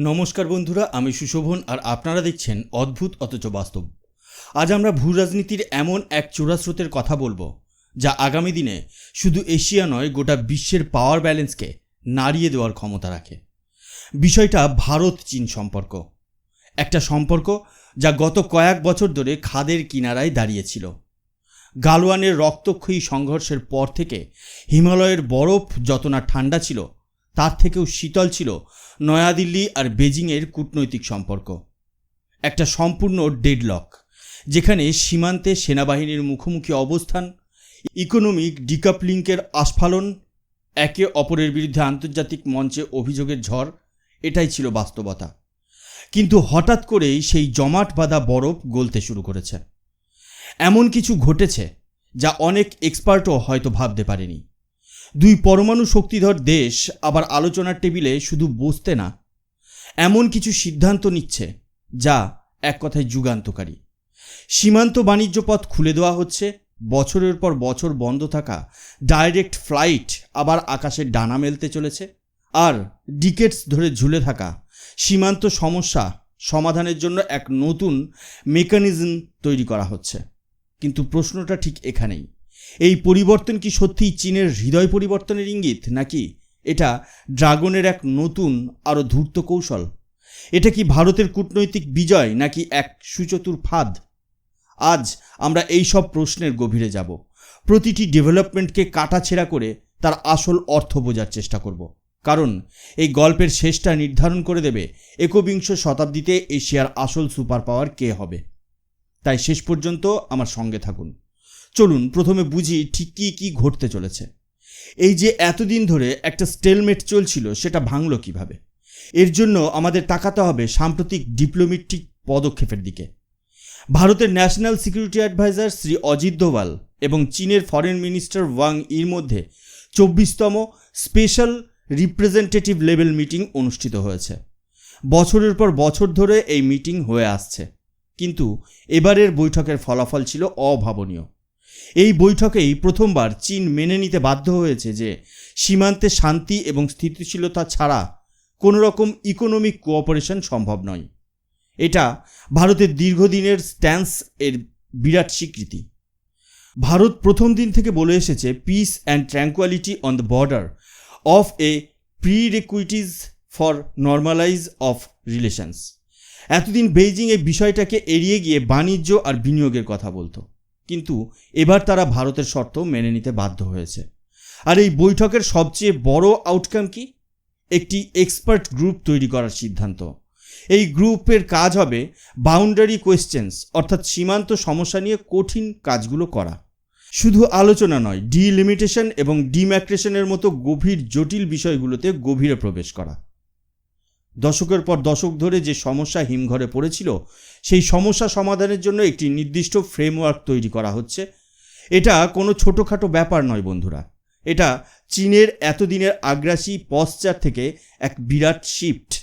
নমস্কার বন্ধুরা, আমি সুশোভন আর আপনারা দেখছেন অদ্ভুত অথচ বাস্তব। আজ আমরা ভূ রাজনীতির এমন এক চোরাস্রোতের কথা বলব, যা আগামী দিনে শুধু এশিয়া নয়, গোটা বিশ্বের পাওয়ার ব্যালেন্সকে নাড়িয়ে দেওয়ার ক্ষমতা রাখে। বিষয়টা ভারত চীন সম্পর্ক। একটা সম্পর্ক যা গত কয়েক বছর ধরে খাদের কিনারায় দাঁড়িয়েছিল। গালওয়ানের রক্তক্ষয়ী সংঘর্ষের পর থেকে হিমালয়ের বরফ যত না ঠান্ডা ছিল তার থেকেও শীতল ছিল নয়াদিল্লি আর বেজিংয়ের কূটনৈতিক সম্পর্ক। একটা সম্পূর্ণ ডেডলক, যেখানে সীমান্তে সেনাবাহিনীর মুখোমুখি অবস্থান, ইকোনমিক ডিকাপলিংকের আস্ফালন, একে অপরের বিরুদ্ধে আন্তর্জাতিক মঞ্চে অভিযোগের ঝড়, এটাই ছিল বাস্তবতা। কিন্তু হঠাৎ করেই সেই জমাট বাঁধা বরফ গলতে শুরু করেছে। এমন কিছু ঘটেছে যা অনেক এক্সপার্টও হয়তো ভাবতে পারেনি। দুই পরমাণু শক্তিধর দেশ আবার আলোচনার টেবিলে শুধু বসতে না, এমন কিছু সিদ্ধান্ত নিচ্ছে যা এক কথায় যুগান্তকারী। সীমান্ত বাণিজ্য পথ খুলে দেওয়া হচ্ছে, বছরের পর বছর বন্ধ থাকা ডাইরেক্ট ফ্লাইট আবার আকাশে ডানা মেলতে চলেছে, আর ডিকেটস ধরে ঝুলে থাকা সীমান্ত সমস্যা সমাধানের জন্য এক নতুন মেকানিজম তৈরি করা হচ্ছে। কিন্তু প্রশ্নটা ঠিক এখানেই। এই পরিবর্তন কি সত্যিই চীনের হৃদয় পরিবর্তনের ইঙ্গিত, নাকি এটা ড্রাগনের এক নতুন, আরও ধূর্ত কৌশল? এটা কি ভারতের কূটনৈতিক বিজয়, নাকি এক সুচতুর ফাঁদ? আজ আমরা এই সব প্রশ্নের গভীরে যাব। প্রতিটি ডেভেলপমেন্টকে কাটাছেড়া করে তার আসল অর্থ বোঝার চেষ্টা করব। কারণ এই গল্পের শেষটা নির্ধারণ করে দেবে একবিংশ শতাব্দীতে এশিয়ার আসল সুপার পাওয়ার কে হবে। তাই শেষ পর্যন্ত আমার সঙ্গে থাকুন। চলুন প্রথমে বুঝি ঠিক কী কী ঘটতে চলেছে। এই যে এতদিন ধরে একটা স্টেলমেট চলছিল, সেটা ভাঙল কীভাবে? এর জন্য আমাদের তাকাতে হবে সাম্প্রতিক ডিপ্লোমেটিক পদক্ষেপের দিকে। ভারতের national security adviser Shri Ajit Doval এবং চীনের ফরেন মিনিস্টার ওয়াং ইর মধ্যে চব্বিশতম স্পেশাল রিপ্রেজেন্টেটিভ লেভেল মিটিং অনুষ্ঠিত হয়েছে। বছরের পর বছর ধরে এই মিটিং হয়ে আসছে। কিন্তু এবারের বৈঠকের ফলাফল ছিল অভাবনীয়। এই বৈঠকেই প্রথমবার চীন মেনে নিতে বাধ্য হয়েছে যে সীমান্তে শান্তি এবং স্থিতিশীলতা ছাড়া কোনো রকম ইকোনমিক কোঅপারেশন সম্ভব নয়। এটা ভারতের দীর্ঘদিনের স্ট্যান্স এর বিরাট স্বীকৃতি। ভারত প্রথম দিন থেকে বলে এসেছে peace and tranquillity on the border of a prerequisites for normalise of relations এতদিন বেইজিং এই বিষয়টাকে এড়িয়ে গিয়ে বাণিজ্য আর বিনিয়োগের কথা বলতো। কিন্তু এবার তারা ভারতের শর্ত মেনে নিতে বাধ্য হয়েছে। আর এই বৈঠকের সবচেয়ে বড় আউটকাম কি? একটি এক্সপার্ট গ্রুপ তৈরি করার সিদ্ধান্ত। এই গ্রুপের কাজ হবে বাউন্ডারি কোয়েশ্চেন্স অর্থাৎ সীমান্ত সমস্যা নিয়ে কঠিন কাজগুলো করা। শুধু আলোচনা নয় ডিলিমিটেশন এবং ডিম্যাক্রেশনের মতো গভীর জটিল বিষয়গুলোতে গভীরে প্রবেশ করা। দশকের পর দশক ধরে যে সমস্যা হিমঘরে পড়েছিল, সেই সমস্যা সমাধানের জন্য একটি নির্দিষ্ট ফ্রেমওয়ার্ক তৈরি করা হচ্ছে। এটা কোনো ছোটোখাটো ব্যাপার নয় বন্ধুরা। এটা চীনের এতদিনের আগ্রাসী পশ্চার থেকে এক বিরাট শিফট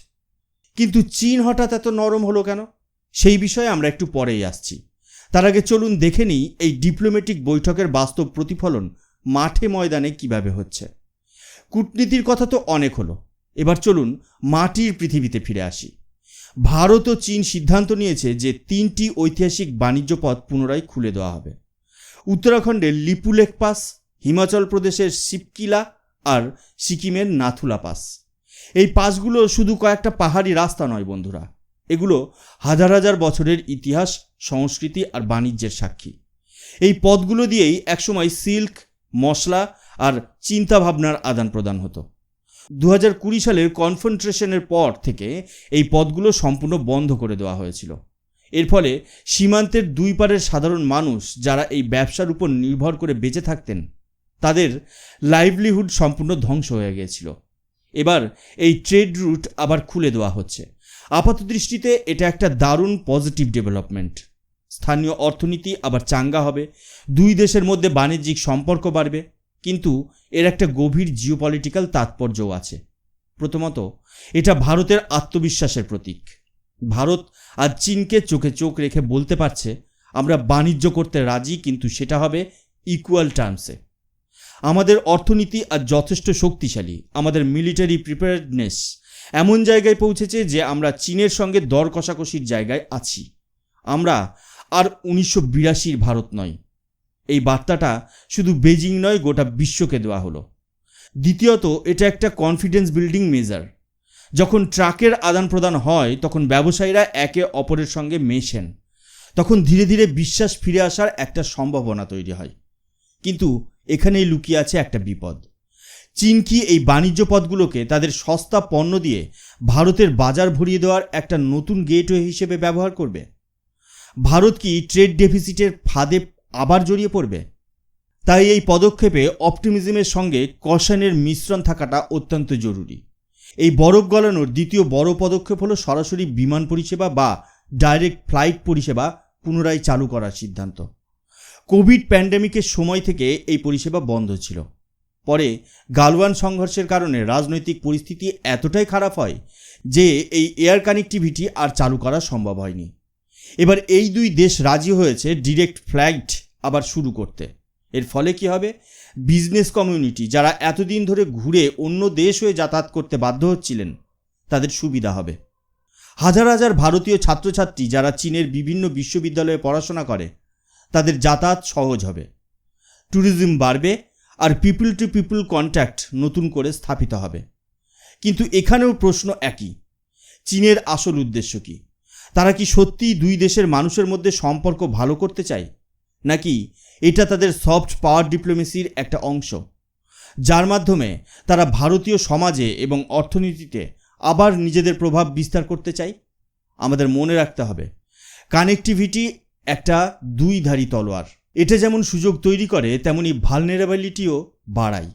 কিন্তু চীন হঠাৎ এত নরম হলো কেন? সেই বিষয়ে আমরা একটু পরেই আসছি। তার আগে চলুন দেখে নিই এই ডিপ্লোম্যাটিক বৈঠকের বাস্তব প্রতিফলন মাঠে ময়দানে কীভাবে হচ্ছে। কূটনীতির কথা তো অনেক হলো। এবার চলুন মাটির পৃথিবীতে ফিরে আসি। ভারত ও চীন সিদ্ধান্ত নিয়েছে যে তিনটি ঐতিহাসিক বাণিজ্য পথ পুনরায় খুলে দেওয়া হবে। উত্তরাখণ্ডের লিপুলেক পাস, হিমাচল প্রদেশের সিপকিলা আর সিকিমের নাথুলা পাস। এই পাসগুলো শুধু কয়েকটা পাহাড়ি রাস্তা নয় বন্ধুরা। এগুলো হাজার হাজার বছরের ইতিহাস, সংস্কৃতি আর বাণিজ্যের সাক্ষী। এই পথগুলো দিয়েই একসময় সিল্ক, মশলা আর চিন্তাভাবনার আদান প্রদান হতো। দু কুড়ি সালের কনফেন্ট্রেশনের পর থেকে এই পদগুলো সম্পূর্ণ বন্ধ করে দেওয়া হয়েছিল। এর ফলে সীমান্তের দুই পারের সাধারণ মানুষ যারা এই ব্যবসার উপর নির্ভর করে বেঁচে থাকতেন, তাদের লাইভলিহুড সম্পূর্ণ ধ্বংস হয়ে গিয়েছিল। এবার এই ট্রেড রুট আবার খুলে দেওয়া হচ্ছে। আপাত দৃষ্টিতে এটা একটা দারুণ পজিটিভ ডেভেলপমেন্ট স্থানীয় অর্থনীতি আবার চাঙ্গা হবে, দুই দেশের মধ্যে বাণিজ্যিক সম্পর্ক বাড়বে, কিন্তু এর একটা গভীর জিওপলিটিক্যাল তাৎপর্যও আছে। প্রথমত, এটা ভারতের আত্মবিশ্বাসের প্রতীক। ভারত আজ চীনকে চোখে চোখ রেখে বলতে পারছে, আমরা বাণিজ্য করতে রাজি, কিন্তু সেটা হবে ইকুয়াল টার্মসে আমাদের অর্থনীতি আজ যথেষ্ট শক্তিশালী, আমাদের মিলিটারি প্রিপারেডনেস এমন জায়গায় পৌঁছেছে যে আমরা চীনের সঙ্গে দর কষাকষির জায়গায় আছি। আমরা আর উনিশশো বিরাশির ভারত নয়। এই বার্তাটা শুধু বেজিং নয়, গোটা বিশ্বকে দেওয়া হলো। দ্বিতীয়ত, এটা একটা কনফিডেন্স বিল্ডিং মেজার যখন ট্রাকের আদান প্রদান হয়, তখন ব্যবসায়ীরা একে অপরের সঙ্গে মেশেন। তখন ধীরে ধীরে বিশ্বাস ফিরে আসার একটা সম্ভাবনা তৈরি হয়। কিন্তু এখানেই লুকিয়ে আছে একটা বিপদ। চীন কি এই বাণিজ্য পথগুলোকে তাদের সস্তা পণ্য দিয়ে ভারতের বাজার ভরিয়ে দেওয়ার একটা নতুন গেটওয়ে হিসেবে ব্যবহার করবে? ভারত কি ট্রেড ডেফিসিটের ফাঁদে আবার জড়িয়ে পড়বে। তাই এই পদক্ষেপে অপটিমিজমের সঙ্গে কশানের মিশ্রণ থাকাটা অত্যন্ত জরুরি। এই বরফ গলানোর দ্বিতীয় বড় পদক্ষেপ হলো সরাসরি বিমান পরিষেবা বা ডাইরেক্ট ফ্লাইট পরিষেবা পুনরায় চালু করার সিদ্ধান্ত। কোভিড প্যান্ডেমিকের সময় থেকে এই পরিষেবা বন্ধ ছিল। পরে গালওয়ান সংঘর্ষের কারণে রাজনৈতিক পরিস্থিতি এতটাই খারাপ হয় যে এই এয়ার কানেক্টিভিটি আর চালু করা সম্ভব হয়নি। এবার এই দুই দেশ রাজি হয়েছে ডিরেক্ট ফ্লাইট আবার শুরু করতে। এর ফলে কি হবে? বিজনেস কমিউনিটি যারা এতদিন ধরে ঘুরে অন্য দেশ হয়ে যাতায়াত করতে বাধ্য হচ্ছিলেন, তাদের সুবিধা হবে। হাজার হাজার ভারতীয় ছাত্রছাত্রী যারা চীনের বিভিন্ন বিশ্ববিদ্যালয়ে পড়াশোনা করে, তাদের যাতায়াত সহজ হবে। ট্যুরিজম বাড়বে আর পিপল টু পিপল কন্ট্যাক্ট নতুন করে স্থাপিত হবে। কিন্তু এখানেও প্রশ্ন একই, চীনের আসল উদ্দেশ্য কি? তারা কি সত্যিই দুই দেশের মানুষের মধ্যে সম্পর্ক ভালো করতে চায়? নাকি এটা তাদের সফট পাওয়ার ডিপ্লোমেসির একটা অংশ? যার মাধ্যমে তারা ভারতীয় সমাজে এবং অর্থনীতিতে আবার নিজেদের প্রভাব বিস্তার করতে চায়? আমাদের মনে রাখতে হবে, কানেক্টিভিটি একটা দুইধারী তলোয়ার। এটা যেমন সুযোগ তৈরি করে, তেমনি ভালনারেবিলিটিও বাড়ায়।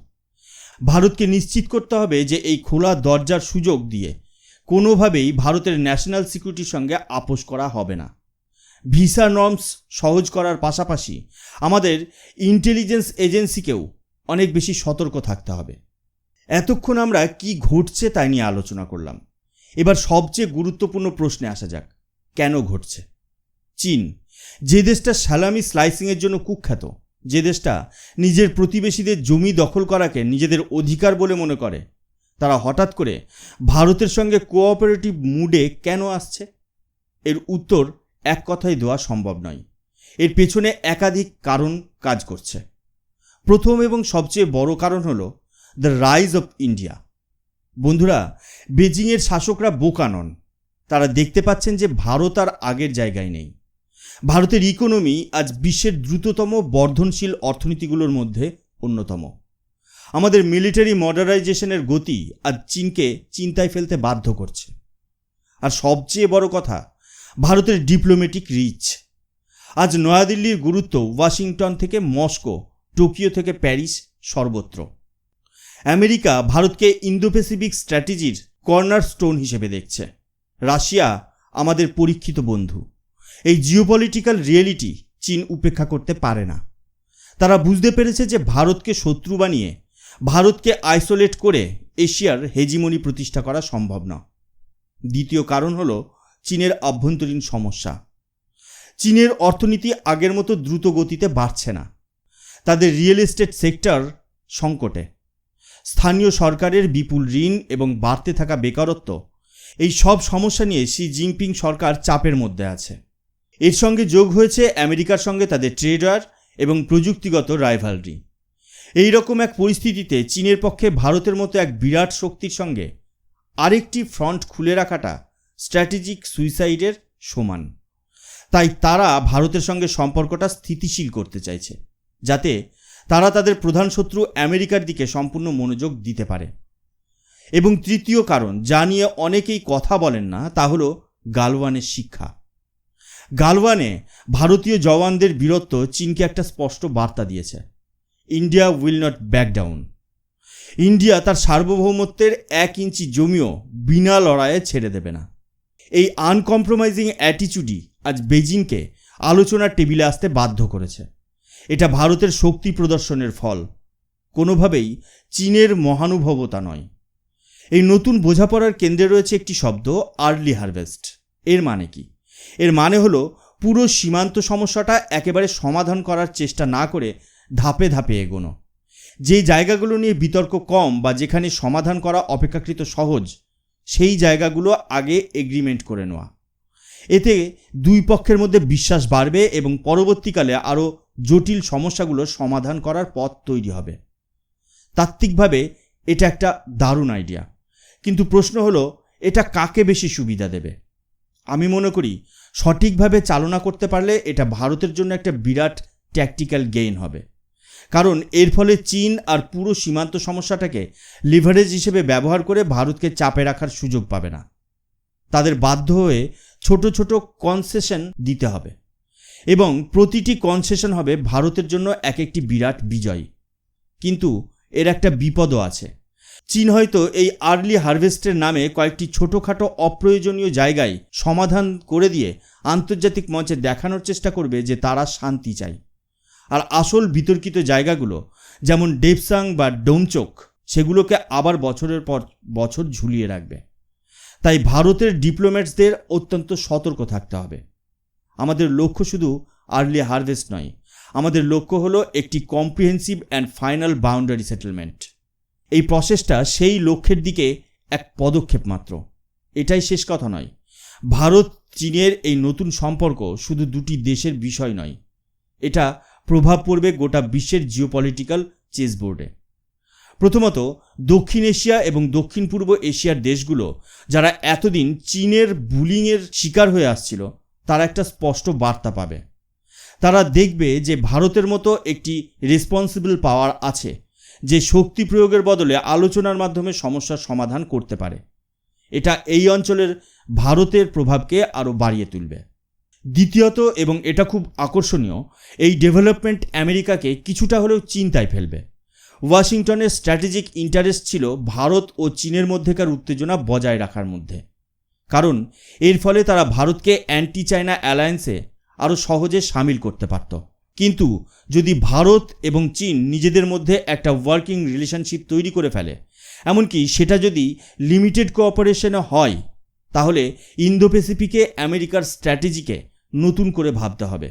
ভারতকে নিশ্চিত করতে হবে যে এই খোলা দরজার সুযোগ দিয়ে কোনোভাবেই ভারতের ন্যাশনাল সিকিউরিটির সঙ্গে আপোষ করা হবে না। ভিসা নর্মস সহজ করার পাশাপাশি আমাদের ইন্টেলিজেন্স এজেন্সিকেও অনেক বেশি সতর্ক থাকতে হবে। এতক্ষণ আমরা কি ঘটছে তাই নিয়ে আলোচনা করলাম। এবার সবচেয়ে গুরুত্বপূর্ণ প্রশ্নে আসা যাক, কেন ঘটছে? চীন, যে দেশটা সালামি স্লাইসিংয়ের জন্য কুখ্যাত, যে দেশটা নিজের প্রতিবেশীদের জমি দখল করাকে নিজেদের অধিকার বলে মনে করে তারা হঠাৎ করে ভারতের সঙ্গে কোঅপারেটিভ মুডে কেন আসছে? এর উত্তর এক কথায় দেওয়া সম্ভব নয়। এর পেছনে একাধিক কারণ কাজ করছে। প্রথম এবং সবচেয়ে বড় কারণ হলো দ্য রাইজ অফ ইন্ডিয়া বন্ধুরা, বেজিংয়ের শাসকরা বোকা নন। তারা দেখতে পাচ্ছেন যে ভারত আর আগের জায়গায় নেই। ভারতের ইকোনমি আজ বিশ্বের দ্রুততম বর্ধনশীল অর্থনীতিগুলোর মধ্যে অন্যতম। আমাদের মিলিটারি মডার্নাইজেশনের গতি আজ চীনকে চিন্তায় ফেলতে বাধ্য করছে। আর সবচেয়ে বড় কথা, ভারতের ডিপ্লোম্যাটিক রিচ আজ নয়াদিল্লির গুরুত্ব ওয়াশিংটন থেকে মস্কো, টোকিও থেকে প্যারিস সর্বত্র। আমেরিকা ভারতকে ইন্দো প্যাসিফিক স্ট্র্যাটেজির কর্নার স্টোন হিসেবে দেখছে। রাশিয়া আমাদের পরীক্ষিত বন্ধু। এই জিওপলিটিক্যাল রিয়েলিটি চীন উপেক্ষা করতে পারে না। তারা বুঝতে পেরেছে যে ভারতকে শত্রু বানিয়ে ভারতকে আইসোলেট করে এশিয়ার হেজিমনি প্রতিষ্ঠা করা সম্ভব না। দ্বিতীয় কারণ হল চীনের আভ্যন্তরীণ সমস্যা। চীনের অর্থনীতি আগের মতো দ্রুত গতিতে বাড়ছে না। তাদের রিয়েল এস্টেট সেক্টর সংকটে। স্থানীয় সরকারের বিপুল ঋণ এবং বাড়তে থাকা বেকারত্ব এই সব সমস্যা নিয়ে শি জিনপিং সরকার চাপের মধ্যে আছে। এর সঙ্গে যোগ হয়েছে আমেরিকার সঙ্গে তাদের ট্রেডার এবং প্রযুক্তিগত রাইভালরি। এই রকম এক পরিস্থিতিতে চীনের পক্ষে ভারতের মতো এক বিরাট শক্তির সঙ্গে আরেকটি ফ্রন্ট খুলে রাখাটা স্ট্র্যাটেজিক সুইসাইডের সমান। তাই তারা ভারতের সঙ্গে সম্পর্কটা স্থিতিশীল করতে চাইছে, যাতে তারা তাদের প্রধান শত্রু আমেরিকার দিকে সম্পূর্ণ মনোযোগ দিতে পারে। এবং তৃতীয় কারণ, যা নিয়ে অনেকেই কথা বলেন না, তা হলো গালওয়ানের শিক্ষা। গালওয়ানে ভারতীয় জওয়ানদের বীরত্ব চীনকে একটা স্পষ্ট বার্তা দিয়েছে। India will not back down India তার সার্বভৌমত্বের এক ইঞ্চি জমিও বিনা লড়াইয়ে ছেড়ে দেবে না। এই আনকম্প্রোমাইজিং অ্যাটিচিউডই আজ বেজিংকে আলোচনার টেবিলে আসতে বাধ্য করেছে। এটা ভারতের শক্তি প্রদর্শনের ফল। কোনোভাবেই চীনের মহানুভবতা নয়। এই নতুন বোঝাপড়ার কেন্দ্রে রয়েছে একটি শব্দ আর্লি হারভেস্ট এর মানে কি? এর মানে হলো পুরো সীমান্ত সমস্যাটা একেবারে সমাধান করার চেষ্টা না করে ধাপে ধাপে এগোনো। যে জায়গাগুলো নিয়ে বিতর্ক কম বা যেখানে সমাধান করা অপেক্ষাকৃত সহজ, সেই জায়গাগুলো আগে এগ্রিমেন্ট করে নেওয়া। এতে দুই পক্ষের মধ্যে বিশ্বাস বাড়বে এবং পরবর্তীকালে আরও জটিল সমস্যাগুলো সমাধান করার পথ তৈরি হবে। তাত্ত্বিকভাবে এটা একটা দারুণ আইডিয়া কিন্তু প্রশ্ন হলো, এটা কাকে বেশি সুবিধা দেবে? আমি মনে করি, সঠিকভাবে চালনা করতে পারলে এটা ভারতের জন্য একটা বিরাট ট্যাকটিক্যাল গেইন হবে। কারণ এর ফলে চীন আর পুরো সীমান্ত সমস্যাটাকে লিভারেজ হিসেবে ব্যবহার করে ভারতকে চাপে রাখার সুযোগ পাবে না। তাদের বাধ্য হয়ে ছোট ছোট কনসেশন দিতে হবে এবং প্রতিটি কনসেশন হবে ভারতের জন্য এক একটি বিরাট বিজয়। কিন্তু এর একটা বিপদও আছে। চীন হয়তো এই আর্লি হারভেস্টের নামে কয়েকটি ছোটোখাটো অপ্রয়োজনীয় জায়গায় সমাধান করে দিয়ে আন্তর্জাতিক মঞ্চে দেখানোর চেষ্টা করবে যে তারা শান্তি চায়। আর আসল বিতর্কিত জায়গাগুলো, যেমন ডেপসাং বা ডোমচোক, সেগুলোকে আবার বছরের পর বছর ঝুলিয়ে রাখবে। তাই ভারতের ডিপ্লোম্যাটসদের অত্যন্ত সতর্ক থাকতে হবে। আমাদের লক্ষ্য শুধু আর্লি হারভেস্ট নয়, আমাদের লক্ষ্য হলো একটি comprehensive and final boundary settlement. এই প্রসেসটা সেই লক্ষ্যের দিকে এক পদক্ষেপ মাত্র। এটাই শেষ কথা নয়। ভারত চীনের এই নতুন সম্পর্ক শুধু দুটি দেশের বিষয় নয়, এটা প্রভাব পড়বে গোটা বিশ্বের জিওপলিটিক্যাল চেসবোর্ডে প্রথমত, দক্ষিণ এশিয়া এবং দক্ষিণ পূর্ব এশিয়ার দেশগুলো যারা এতদিন চীনের বুলিংয়ের শিকার হয়ে আসছিল, তারা একটা স্পষ্ট বার্তা পাবে। তারা দেখবে যে ভারতের মতো একটি রেসপন্সিবল পাওয়ার আছে, যে শক্তি প্রয়োগের বদলে আলোচনার মাধ্যমে সমস্যার সমাধান করতে পারে। এটা এই অঞ্চলের ভারতের প্রভাবকে আরও বাড়িয়ে তুলবে। দ্বিতীয়ত এবং এটা খুব আকর্ষণীয়, এই ডেভেলপমেন্ট আমেরিকাকে কিছুটা হলেও চিন্তায় ফেলবে। ওয়াশিংটনের স্ট্র্যাটেজিক ইন্টারেস্ট ছিল ভারত ও চীনের মধ্যেকার উত্তেজনা বজায় রাখার মধ্যে। কারণ, এর ফলে তারা ভারতকে অ্যান্টি চায়না অ্যালায়েন্সে আরও সহজে সামিল করতে পারত। কিন্তু, যদি ভারত এবং চীন নিজেদের মধ্যে একটা ওয়ার্কিং রিলেশনশিপ তৈরি করে ফেলে, এমনকি সেটা যদি লিমিটেড কোঅপারেশনে হয়, তাহলে ইন্দো প্যাসিফিকে আমেরিকার স্ট্র্যাটেজিকে নতুন করে ভাবতে হবে।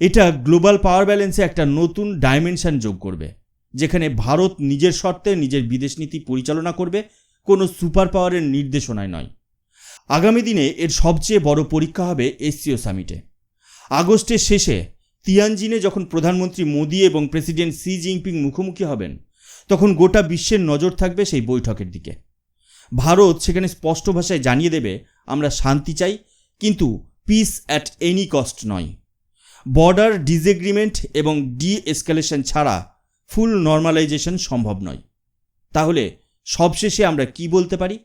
এটা গ্লোবাল পাওয়ার ব্যালেন্সে একটা নতুন ডাইমেনশন যোগ করবে, যেখানে ভারত নিজের শর্তে নিজের বিদেশ নীতি পরিচালনা করবে, কোনো সুপার পাওয়ারের নির্দেশনায় নয়। আগামী দিনে এর সবচেয়ে বড় পরীক্ষা হবে এসসিও সামিটে। আগস্টের শেষে তিয়ানজিনে যখন প্রধানমন্ত্রী মোদী এবং প্রেসিডেন্ট সি জিনপিং মুখোমুখি হবেন, তখন গোটা বিশ্বের নজর থাকবে সেই বৈঠকের দিকে। ভারত সেখানে স্পষ্ট ভাষায় জানিয়ে দেবে, আমরা শান্তি চাই, কিন্তু পিস অ্যাট এনি কস্ট নয়। বর্ডার ডিসএগ্রিমেন্ট এবং ডি এসকালেশন ছাড়া ফুল নর্মালাইজেশন সম্ভব নয়। তাহলে সবশেষে আমরা কি বলতে পারি?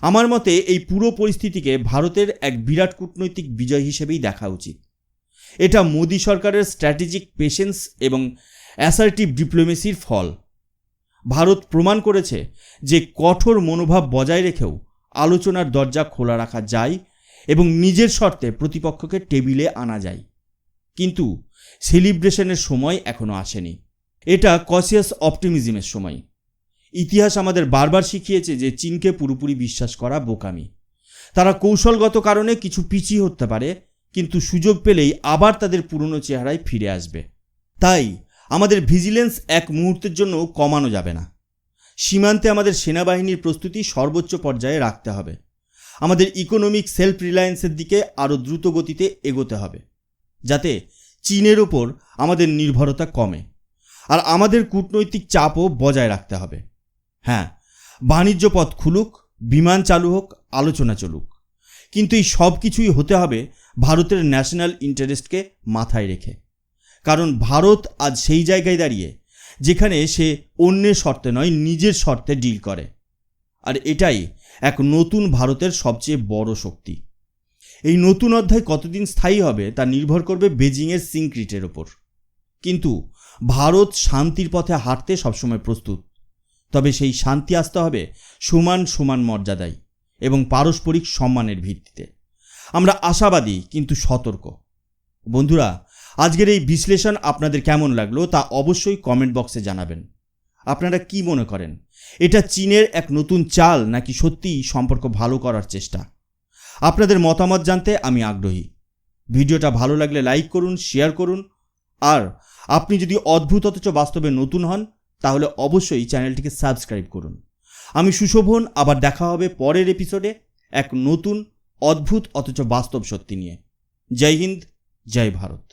আমার মতে এই পুরো পরিস্থিতিকে ভারতের এক বিরাট কূটনৈতিক বিজয় হিসেবেই দেখা উচিত। এটা মোদী সরকারের স্ট্র্যাটেজিক পেশেন্স এবং অ্যাসার্টিভ ডিপ্লোমেসির ফল। ভারত প্রমাণ করেছে যে কঠোর মনোভাব বজায় রেখেও আলোচনার দরজা খোলা রাখা যায় এবং নিজের শর্তে প্রতিপক্ষকে টেবিলে আনা যায়। কিন্তু সেলিব্রেশনের সময় এখনও আসেনি। এটা কসিয়াস অপটিমিজমের সময়। ইতিহাস আমাদের বারবার শিখিয়েছে যে চীনকে পুরোপুরি বিশ্বাস করা বোকামি। তারা কৌশলগত কারণে কিছু পিছিয়ে হতে পারে, কিন্তু সুযোগ পেলেই আবার তাদের পুরনো চেহারায় ফিরে আসবে। তাই আমাদের ভিজিলেন্স এক মুহূর্তের জন্য কমানো যাবে না। সীমান্তে আমাদের সেনাবাহিনীর প্রস্তুতি সর্বোচ্চ পর্যায়ে রাখতে হবে। আমাদের ইকোনমিক সেলফ রিলায়েন্সের দিকে আরও দ্রুত গতিতে এগোতে হবে, যাতে চীনের ওপর আমাদের নির্ভরতা কমে আর আমাদের কূটনৈতিক চাপও বজায় রাখতে হবে। হ্যাঁ বাণিজ্য পথ খুলুক, বিমান চালু হোক, আলোচনা চলুক, কিন্তু এই সব কিছুই হতে হবে ভারতের ন্যাশনাল ইন্টারেস্টকে মাথায় রেখে। কারণ ভারত আজ সেই জায়গায় দাঁড়িয়ে যেখানে সে অন্যের শর্তে নয়, নিজের শর্তে ডিল করে। আর এটাই এক নতুন ভারতের সবচেয়ে বড় শক্তি। এই নতুন অধ্যায় কতদিন স্থায়ী হবে, তা নির্ভর করবে বেজিংয়ের সিংক্রিটের ওপর। কিন্তু ভারত শান্তির পথে হাঁটতে সবসময় প্রস্তুত। তবে সেই শান্তি আসতে হবে সমান সমান মর্যাদায় এবং পারস্পরিক সম্মানের ভিত্তিতে। আমরা আশাবাদী, কিন্তু সতর্ক। বন্ধুরা, আজকের এই বিশ্লেষণ আপনাদের কেমন লাগল তা অবশ্যই কমেন্ট বক্সে জানাবেন। আপনারা কি মনে করেন? এটা চীনের এক নতুন চাল নাকি সত্যিই সম্পর্ক ভালো করার চেষ্টা? আপনাদের মতামত জানতে আমি আগ্রহী। ভিডিওটা ভালো লাগলে লাইক করুন, শেয়ার করুন। আর আপনি যদি অদ্ভুত অথচ বাস্তবে নতুন হন, তাহলে অবশ্যই চ্যানেলটিকে সাবস্ক্রাইব করুন। আমি সুশোভন, আবার দেখা হবে পরের এপিসোডে এক নতুন, অদ্ভুত অথচ বাস্তব সত্যি নিয়ে। জয় হিন্দ, জয় ভারত।